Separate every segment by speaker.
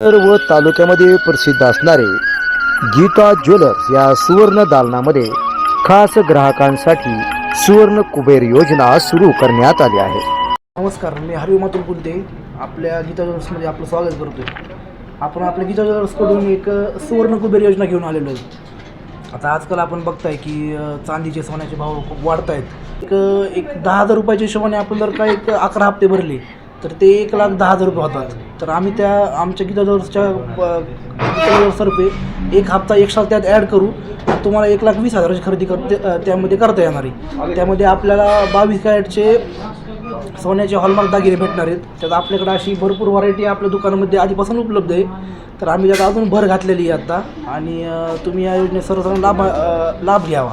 Speaker 1: व तालुक्यामध्ये प्रसिद्ध असणारे गीता ज्वेलर्स या सुवर्ण दालनामध्ये खास ग्राहकांसाठी सुवर्ण कुबेर योजना सुरू करण्यात आली आहे.
Speaker 2: नमस्कार मी हरिओ मातुल कुलते. आपल्या गीता ज्वेलर्समध्ये आपलं स्वागत करतोय. आपण आपल्या गीता ज्वेलर्सकडून एक सुवर्ण कुबेर योजना घेऊन आलेलो आहे. आता आजकाल आपण बघताय की चांदीचे सोन्याचे भाव खूप वाढत आहेत एक एक दहा हजार रुपयाच्या हिशोबाने आपण जर का एक अकरा हप्ते भरले तर ते एक लाख दहा हजार रुपये होतात. तर आम्ही त्या आमच्या गीता ज्वेलर्सच्या अ, गीता एक हप्ता एक्स्ट्रा त्यात ॲड करू तुम्हाला एक लाख वीस हजाराची खरेदी करते त्यामध्ये करता येणार आहे. त्यामध्ये आपल्याला बावीस कॅरेटचे सोन्याचे हॉलमार्क दागिने भेटणार आहेत. त्यात आपल्याकडे अशी भरपूर व्हरायटी आपल्या दुकानामध्ये आधीपासून उपलब्ध आहे. तर आम्ही त्यात अजून भर घातलेली आहे आत्ता आणि तुम्ही या योजनेत सर्वसाधारण लाभ लाभ घ्यावा.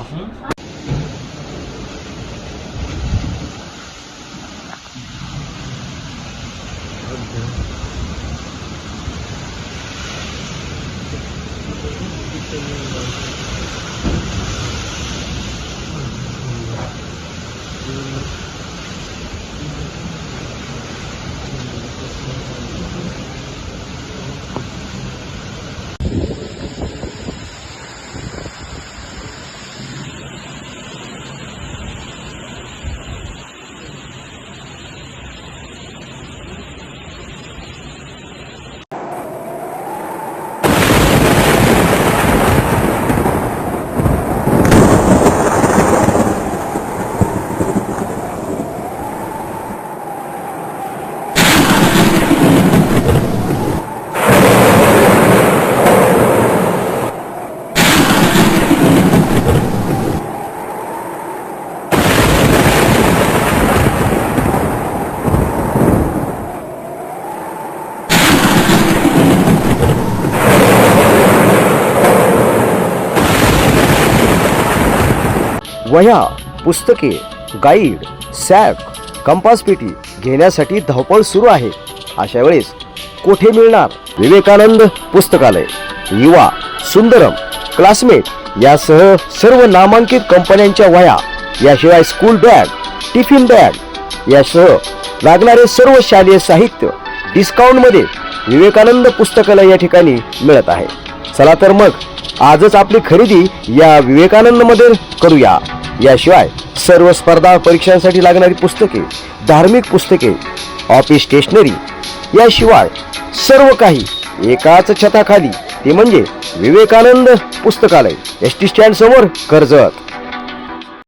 Speaker 2: afternoon.
Speaker 1: वह्या पुस्तके गाईड सॅक कंपास पेटी घेण्यासाठी धावपळ सुरू आहे. अशा वेळेस कोठे मिळणार विवेकानंद पुस्तकालय? युवा सुंदरम क्लासमेट यासह सर्व नामांकित कंपन्यांच्या वह्या याशिवाय स्कूल बॅग टिफिन बॅग यासह लागणारे सर्व शालेय साहित्य डिस्काउंटमध्ये विवेकानंद पुस्तकालय या ठिकाणी मिळत आहे. चला तर मग आजच आपली खरेदी या विवेकानंदमध्ये करूया. याशिवाय सर्व स्पर्धा परीक्षांसाठी लागणारी पुस्तके धार्मिक पुस्तके ऑफिस स्टेशनरी याशिवाय सर्व काही एकाच छताखाली. ते म्हणजे विवेकानंद पुस्तकालय. एस टी स्टँड समोर कर्जत.